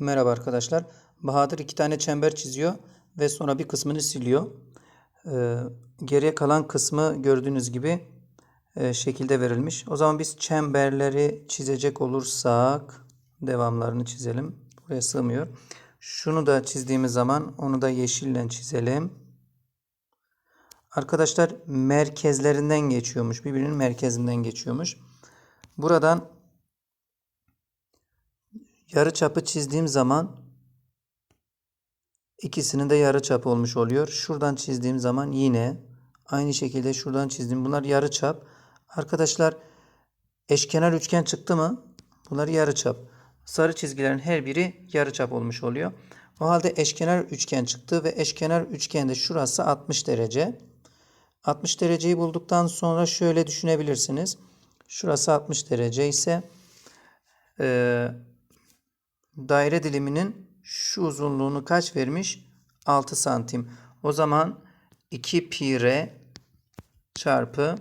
Merhaba arkadaşlar. Bahadır iki tane çember çiziyor ve sonra bir kısmını siliyor. Ee, geriye kalan kısmı gördüğünüz gibi e, şekilde verilmiş. O zaman biz çemberleri çizecek olursak devamlarını çizelim. Buraya sığmıyor. Şunu da çizdiğimiz zaman onu da yeşille çizelim. Arkadaşlar merkezlerinden geçiyormuş. Birbirinin merkezinden geçiyormuş. Buradan yarı çapı çizdiğim zaman ikisinin de yarı çap olmuş oluyor. Şuradan çizdiğim zaman yine aynı şekilde şuradan çizdim. Bunlar yarı çap. Arkadaşlar eşkenar üçgen çıktı mı? Bunlar yarı çap. Sarı çizgilerin her biri yarı çap olmuş oluyor. O halde eşkenar üçgen çıktı ve eşkenar üçgende şurası 60 derece. 60 dereceyi bulduktan sonra şöyle düşünebilirsiniz. Şurası 60 derece ise daire diliminin şu uzunluğunu kaç vermiş? 6 santim. O zaman 2 pi r çarpı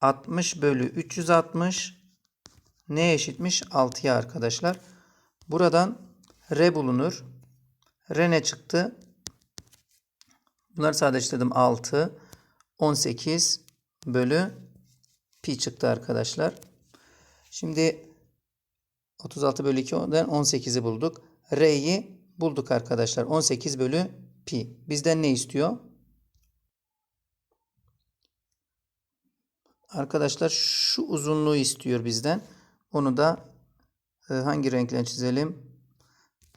60 bölü 360 ne eşitmiş? 6'ya arkadaşlar. Buradan r bulunur. R ne çıktı? Bunları sadeleştirdim. 6, 18 bölü pi çıktı arkadaşlar. Şimdi 36 bölü 2'den 18'i bulduk. R'yi bulduk arkadaşlar. 18 bölü pi. Bizden ne istiyor? Arkadaşlar şu uzunluğu istiyor bizden. Onu da e, hangi renkle çizelim?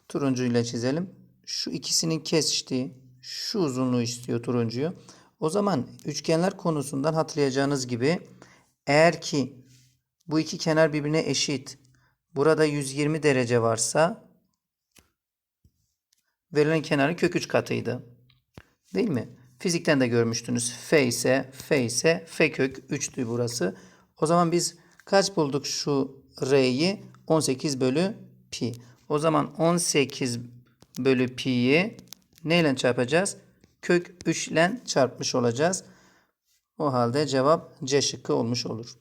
Turuncu ile çizelim. Şu ikisinin kesiştiği şu uzunluğu istiyor turuncuyu. O zaman üçgenler konusundan hatırlayacağınız gibi eğer ki bu iki kenar birbirine eşit burada 120 derece varsa verilen kenarın kök 3 katıydı. Değil mi? Fizikten de görmüştünüz. F ise F ise F kök 3'tü burası. O zaman biz kaç bulduk şu R'yi? 18 bölü pi. O zaman 18 bölü pi'yi neyle çarpacağız? Kök 3 ile çarpmış olacağız. O halde cevap C şıkkı olmuş olur.